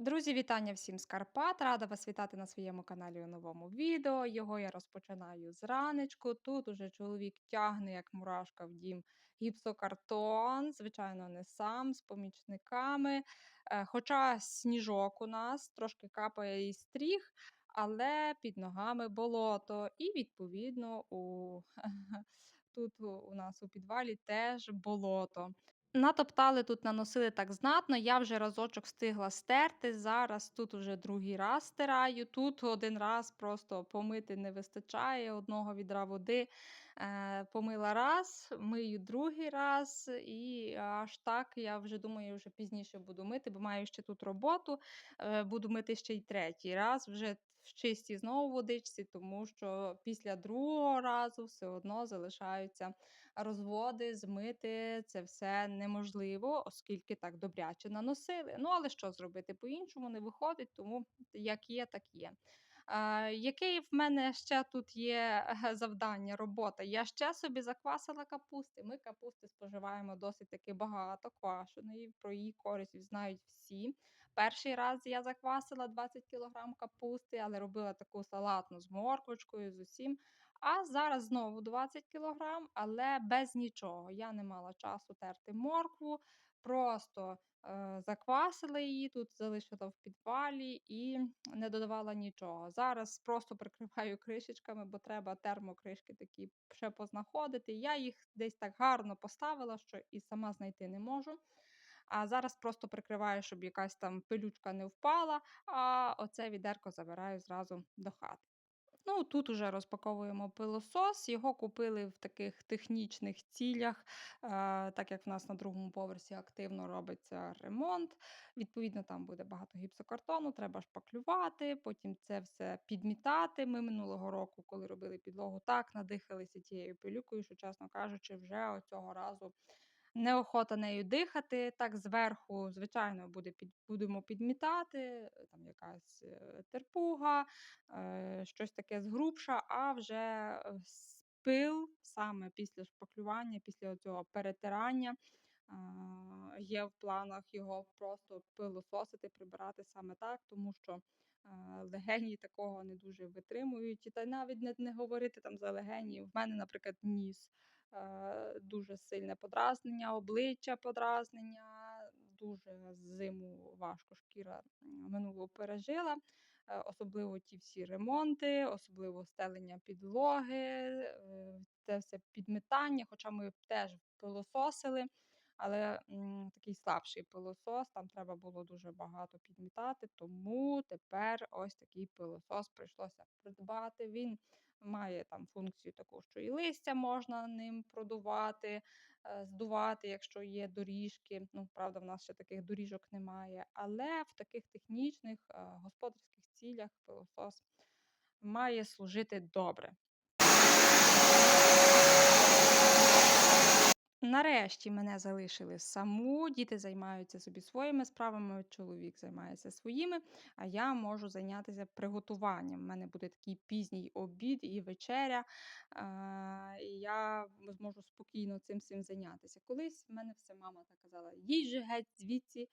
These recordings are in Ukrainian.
Друзі, вітання всім з Карпат! Рада вас вітати на своєму каналі у новому відео. Його я розпочинаю зранечку. Тут уже чоловік тягне, як мурашка в дім, гіпсокартон. Звичайно, не сам, з помічниками. Е, Хоча сніжок у нас трошки капає і стріх, але під ногами болото. І, відповідно, у... тут у нас у підвалі теж болото. Натоптали тут, наносили так знатно. Я вже разочок встигла стерти. Зараз тут уже другий раз стираю. Тут один раз просто помити не вистачає одного відра води. Е, помила раз, мию другий раз, і аж так я вже думаю, вже пізніше буду мити, бо маю ще тут роботу. Е, буду мити ще й третій раз. Вже в чистій знову водичці, тому що після другого разу все одно залишаються розводи, змити це все неможливо, оскільки так добряче наносили. Ну, але що зробити? По-іншому не виходить, тому як є, так є. Яке в мене ще тут є завдання, робота? Я ще собі заквасила капусти. Ми капусти споживаємо досить таки багато, квашеної, про її користь знають всі. Перший раз я заквасила 20 кг капусти, але робила таку салатну з морквочкою, з усім. А зараз знову 20 кг, але без нічого. Я не мала часу терти моркву, просто е, заквасила її, тут залишила в підвалі і не додавала нічого. Зараз просто прикриваю кришечками, бо треба термокришки такі ще познаходити. Я їх десь так гарно поставила, що і сама знайти не можу. А зараз просто прикриваю, щоб якась там пилючка не впала, а оце відерко забираю зразу до хати. Ну, тут уже розпаковуємо пилосос. Його купили в таких технічних цілях, так як в нас на другому поверсі активно робиться ремонт. Відповідно, там буде багато гіпсокартону, треба шпаклювати, потім це все підмітати. Ми минулого року, коли робили підлогу, так надихалися тією пилюкою, що, чесно кажучи, вже цього разу неохота нею дихати. Так зверху, звичайно, буде під, будемо підмітати, там якась е, терпуга, е, щось таке згрубша, а вже е, пил саме після шпаклювання, після цього перетирання. Є в планах його просто пилососити, прибирати саме так, тому що легені такого не дуже витримують. Та навіть не, не говорити там за легені. В мене, наприклад, ніс дуже сильне подразнення, обличчя подразнення, дуже зиму важко шкіра минулого пережила. Е, особливо ті всі ремонти, особливо стелення підлоги, е, це все підмітання, хоча ми теж пилососили, але м, такий слабший пилосос, там треба було дуже багато підмітати, тому тепер ось такий пилосос прийшлося придбати. Він Має там функцію таку, що і листя можна ним продувати, е, здувати, якщо є доріжки. Ну, правда, в нас ще таких доріжок немає. Але в таких технічних е, господарських цілях пилосос має служити добре. Нарешті мене залишили саму, діти займаються собі своїми справами, чоловік займається своїми, а я можу зайнятися приготуванням. У мене буде такий пізній обід і вечеря, і я зможу спокійно цим всім зайнятися. Колись в мене все мама так казала: їй же геть звідси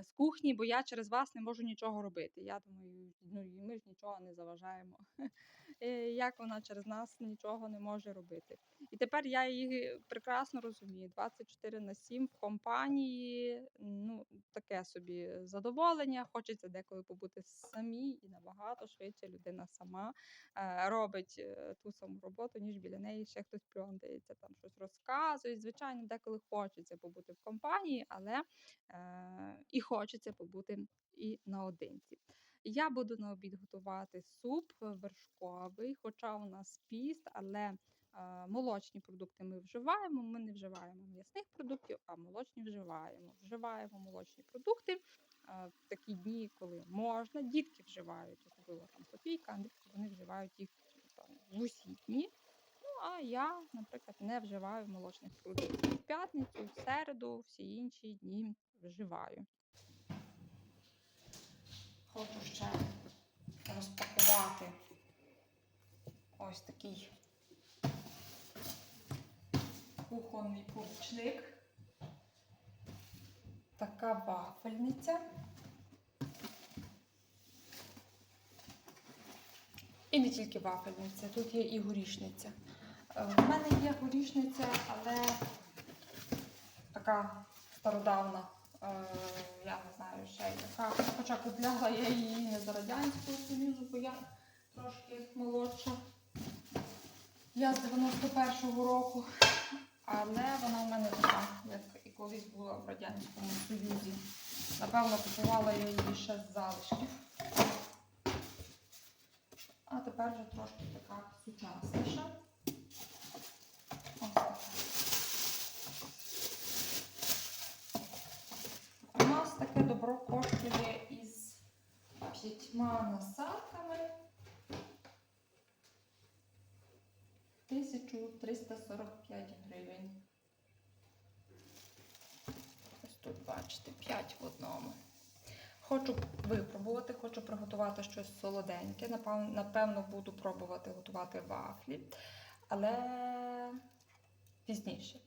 з кухні, бо я через вас не можу нічого робити. Я думаю, ну ми ж нічого не заважаємо. Е, як вона через нас нічого не може робити. І тепер я її прекрасно розумію. 24 на 7 в компанії, ну, таке собі задоволення. Хочеться деколи побути самій і набагато швидше людина сама е, робить е, ту саму роботу, ніж біля неї ще хтось пльондається, там щось розказує. Звичайно, деколи хочеться побути в компанії, але е, і хочеться побути і наодинці. Я буду на обід готувати суп вершковий, хоча у нас піст, але молочні продукти ми вживаємо. Ми не вживаємо м'ясних продуктів, а молочні вживаємо. Вживаємо молочні продукти в такі дні, коли можна. Дітки вживають, особливо там Софійка, вони вживають їх там, в усі дні. Ну, а я, наприклад, не вживаю молочних продуктів. В п'ятницю, в середу, всі інші дні вживаю. Хочу ще розпакувати ось такий кухонний пупчник, така вафельниця. І не тільки вафельниця, тут є і горішниця. Е, в мене є горішниця, але така стародавна. Е, Я не знаю ще яка. Хоча купляла я її не за Радянського Союзу, бо я трошки молодша. Я з 91-го року. Але вона в мене така, як і колись була в Радянському Союзі. Напевно, купувала я її ще з залишків. А тепер вже трошки така сучасніша. Ось така. У нас добро із п'ятьма насадками 1345 гривень. Ось тут бачите, 5 в одному. Хочу випробувати, хочу приготувати щось солоденьке. Напев- Напевно, буду пробувати готувати вафлі, але пізніше.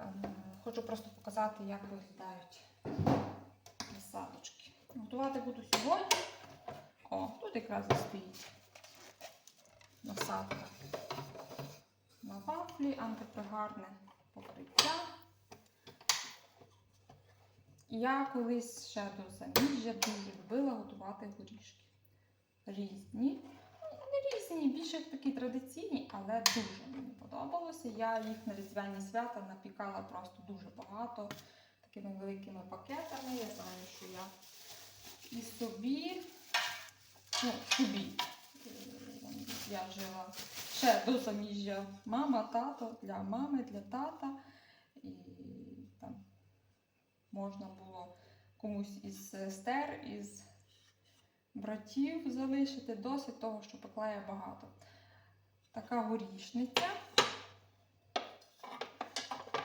Е, Хочу просто показати, як виглядають насадочки. Готувати буду сьогодні. О, тут якраз стоїть насадка на вафлі, антипригарне покриття. Я колись ще до заміжжя дуже любила готувати горішки. Різні. Не різні, більше такі традиційні, але дуже мені подобалося. Я їх на різдвяні свята напікала просто дуже багато, такими великими пакетами. Я знаю, що я і собі, ну, собі. Я жила ще до заміжжя. Мама, тато для мами, для тата. І там можна було комусь із сестер, із братів залишити. Досить того, що пекла я багато. Така горішниця.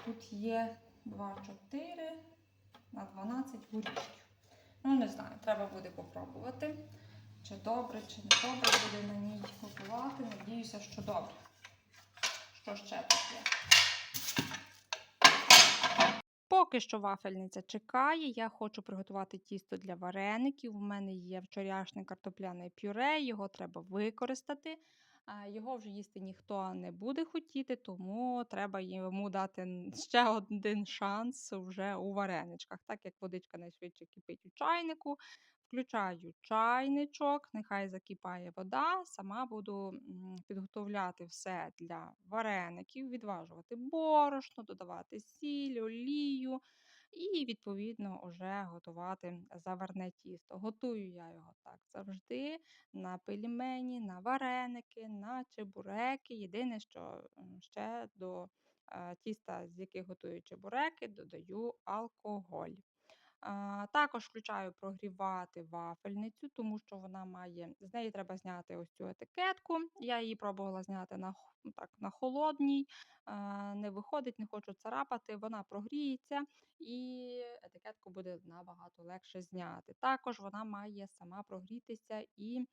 Тут є 2-4 на 12 горішків. Ну, не знаю, треба буде попробувати. Чи добре, чи не добре буде на ній готувати. Надіюся, що добре. Що ще таке? Поки що вафельниця чекає, я хочу приготувати тісто для вареників. У мене є вчорашнє картопляне пюре, його треба використати. Його вже їсти ніхто не буде хотіти, тому треба йому дати ще один шанс вже у вареничках. Так як водичка найшвидше кипить у чайнику, включаю чайничок, нехай закипає вода. Сама буду підготовляти все для вареників, відважувати борошно, додавати сіль, олію і, відповідно, вже готувати заварне тісто. Готую я його так завжди на пельмені, на вареники, на чебуреки. Єдине, що ще до е, тіста, з яких готую чебуреки, додаю алкоголь. Також включаю прогрівати вафельницю, тому що вона має, з неї треба зняти ось цю етикетку. Я її пробувала зняти на, ну, так, на холодній, не виходить, не хочу царапати, вона прогріється і етикетку буде набагато легше зняти. Також вона має сама прогрітися і,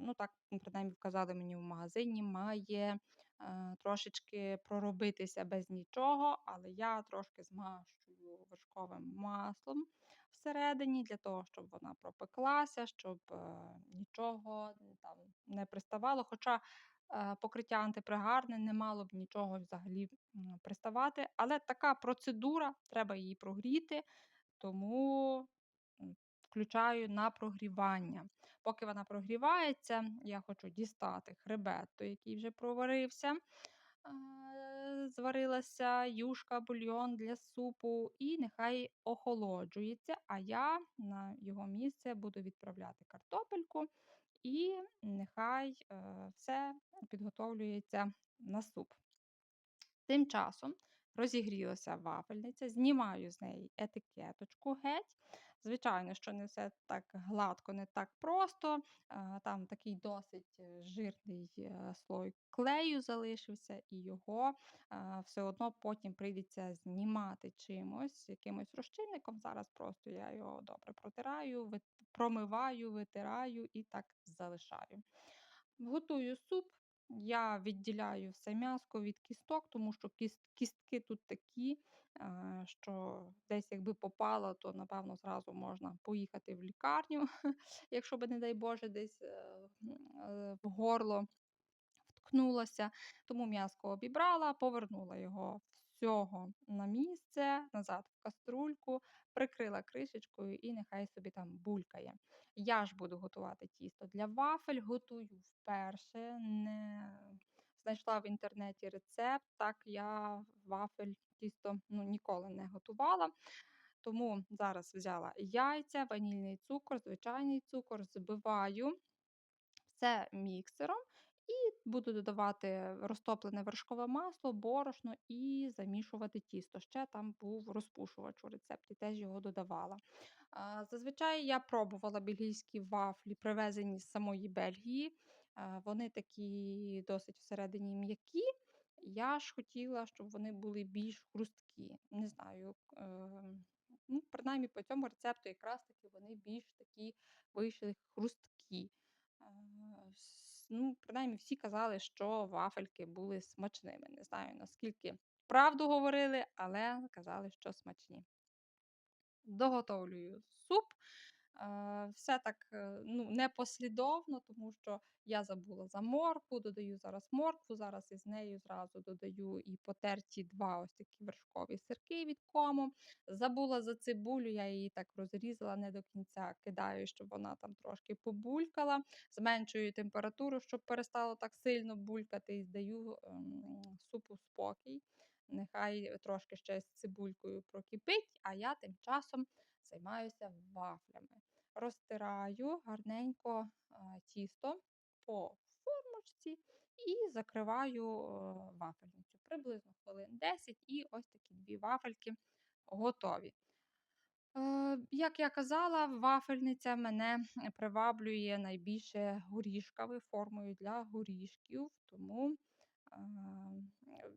ну так, принаймні вказали мені в магазині, має е, трошечки проробитися без нічого, але я трошки змащую вершковим маслом всередині для того, щоб вона пропеклася, щоб е, нічого там не приставало. Хоча е, покриття антипригарне не мало б нічого взагалі приставати. Але така процедура, треба її прогріти, тому включаю на прогрівання. Поки вона прогрівається, я хочу дістати хребет, той, який вже проварився. Е, Зварилася юшка, бульйон для супу, і нехай охолоджується. А я на його місце буду відправляти картопельку, і нехай е, все підготовлюється на суп. Тим часом розігрілася вафельниця, знімаю з неї етикеточку геть. Звичайно, що не все так гладко, не так просто. Там такий досить е, жирний е, слой клею залишився, і його все одно потім прийдеться знімати чимось, якимось розчинником. Зараз просто я його добре протираю, промиваю, витираю і так залишаю. Готую суп. Я відділяю все м'яско від кісток, тому що кістки тут такі, е, що десь якби попало, то напевно зразу можна поїхати в лікарню, якщо би, не дай Боже, десь е, е, в горло вткнулося. Тому м'яско обібрала, повернула його всього на місце, назад в каструльку, прикрила кришечкою і нехай собі там булькає. Я ж буду готувати тісто для вафель, готую вперше. Не знайшла в інтернеті рецепт. Так я вафель тісто ну, ніколи не готувала. Тому зараз взяла яйця, ванільний цукор, звичайний цукор, збиваю все міксером і буду додавати розтоплене вершкове масло, борошно і замішувати тісто. Ще там був розпушувач у рецепті, теж його додавала. Зазвичай я пробувала бельгійські вафлі, привезені з самої Бельгії. Вони такі досить всередині м'які. Я ж хотіла, щоб вони були більш хрусткі. Не знаю, е, ну, принаймні по цьому рецепту якраз таки вони більш такі вийшли хрусткі. Ну, принаймні всі казали, що вафельки були смачними. Не знаю, наскільки правду говорили, але казали, що смачні. Доготовлюю суп. Е, Все так е, ну, непослідовно, тому що я забула за моркву, додаю зараз моркву, зараз із нею зразу додаю і потерті два ось такі вершкові сирки від кому. Забула за цибулю, я її так розрізала не до кінця, кидаю, щоб вона там трошки побулькала. Зменшую температуру, щоб перестало так сильно булькати, і здаю ем, супу спокій. Нехай трошки ще з цибулькою прокипить, а я тим часом займаюся вафлями. Розтираю гарненько тісто по формочці і закриваю е, вафельницю. Приблизно хвилин 10 і ось такі дві вафельки готові. Е, Як я казала, вафельниця мене приваблює найбільше горішками, формою для горішків, тому е,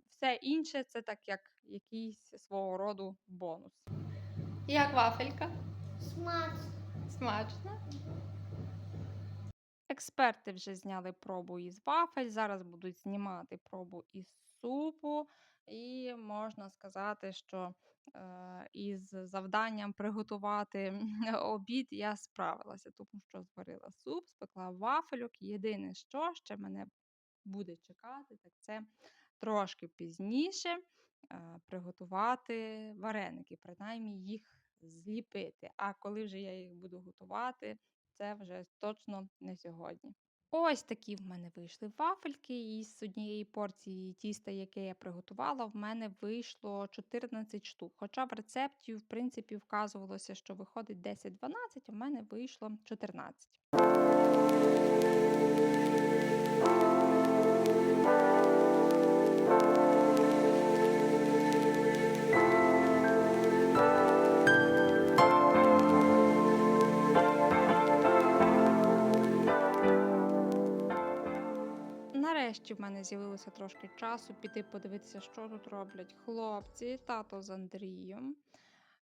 все інше це так як якийсь свого роду бонус. Як вафелька? Смачно. Смачно. Експерти вже зняли пробу із вафель, зараз будуть знімати пробу із супу, і можна сказати, що е, із завданням приготувати обід я справилася, тому що зварила суп, спекла вафельок. Єдине, що ще мене буде чекати, так це трошки пізніше е, приготувати вареники, принаймні їх зліпити. А коли вже я їх буду готувати, це вже точно не сьогодні. Ось такі в мене вийшли вафельки. Із однієї порції тіста, яке я приготувала, в мене вийшло 14 штук. Хоча в рецепті, в принципі, вказувалося, що виходить 10-12, а в мене вийшло 14. Нарешті в мене з'явилося трошки часу піти подивитися, що тут роблять хлопці, тато з Андрієм.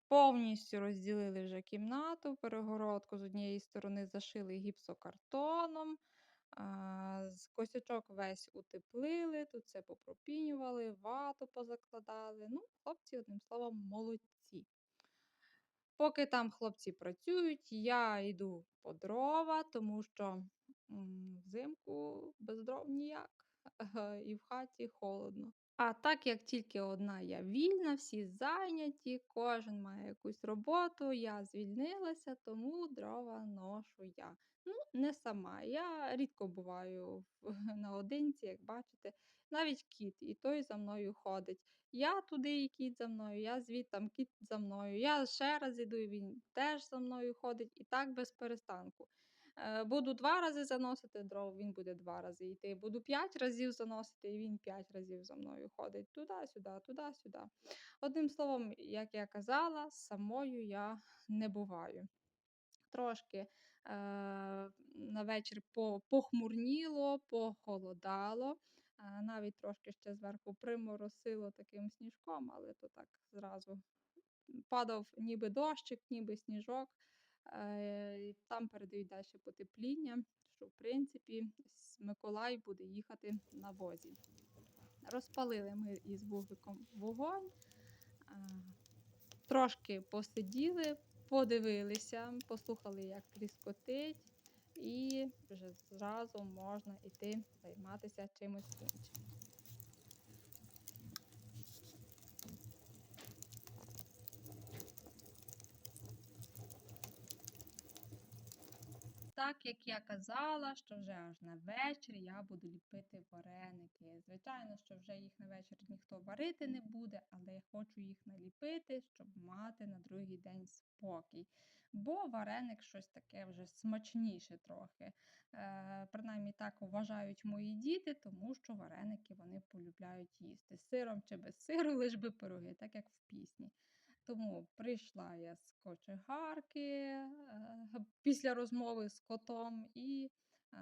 Повністю розділили вже кімнату, перегородку з однієї сторони зашили гіпсокартоном, з косячок весь утеплили, тут все попропінювали, вату позакладали. Ну, хлопці, одним словом, молодці. Поки там хлопці працюють, я йду по дрова, тому що взимку без дров ніяк, і в хаті холодно. А так як тільки одна я вільна, всі зайняті, кожен має якусь роботу, я звільнилася, тому дрова ношу я. Ну, не сама. Я рідко буваю наодинці, як бачите. Навіть кіт, і той за мною ходить. Я туди і кіт за мною, я звідтам кіт за мною. Я ще раз іду, і він теж за мною ходить, і так без перестанку. Е, Буду два рази заносити дров, він буде два рази йти. Буду п'ять разів заносити, і він п'ять разів за мною ходить. Туди-сюди, туди-сюди. Одним словом, як я казала, самою я не буваю. Трошки е, на вечір по- похмурніло, похолодало. Е, навіть трошки ще зверху приморосило таким сніжком, але то так зразу падав ніби дощик, ніби сніжок. Е, Там передають далі потепління, що в принципі Миколай буде їхати на возі. Розпалили ми із вугликом вогонь, е, трошки посиділи, подивилися, послухали, як тріскотить. і вже зразу можна йти займатися чимось іншим. Так як я казала, що вже аж на вечір я буду ліпити вареники. Звичайно, що вже їх на вечір ніхто варити не буде, але я хочу їх наліпити, щоб мати на другий день спокій. Бо вареник щось таке вже смачніше трохи. Е, принаймні так вважають мої діти, тому що вареники вони полюбляють їсти. З сиром чи без сиру, лиш би пироги, так як в пісні. Тому прийшла я з кочегарки е, після розмови з котом і е,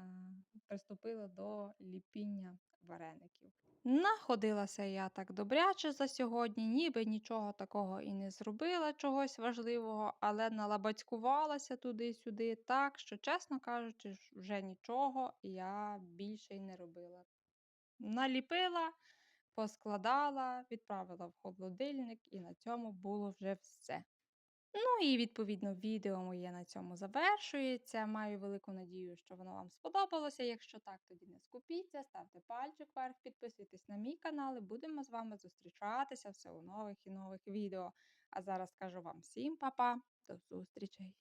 приступила до ліпіння вареників. Находилася я так добряче за сьогодні, ніби нічого такого і не зробила, чогось важливого, але налабацькувалася туди-сюди так, що, чесно кажучи, вже нічого я більше й не робила. Наліпила, поскладала, відправила в холодильник, і на цьому було вже все. Ну і відповідно відео моє на цьому завершується. Маю велику надію, що воно вам сподобалося. Якщо так, тоді не скупіться, ставте пальчик вверх, підписуйтесь на мій канал і будемо з вами зустрічатися все у нових і нових відео. А зараз кажу вам всім па-па, до зустрічей!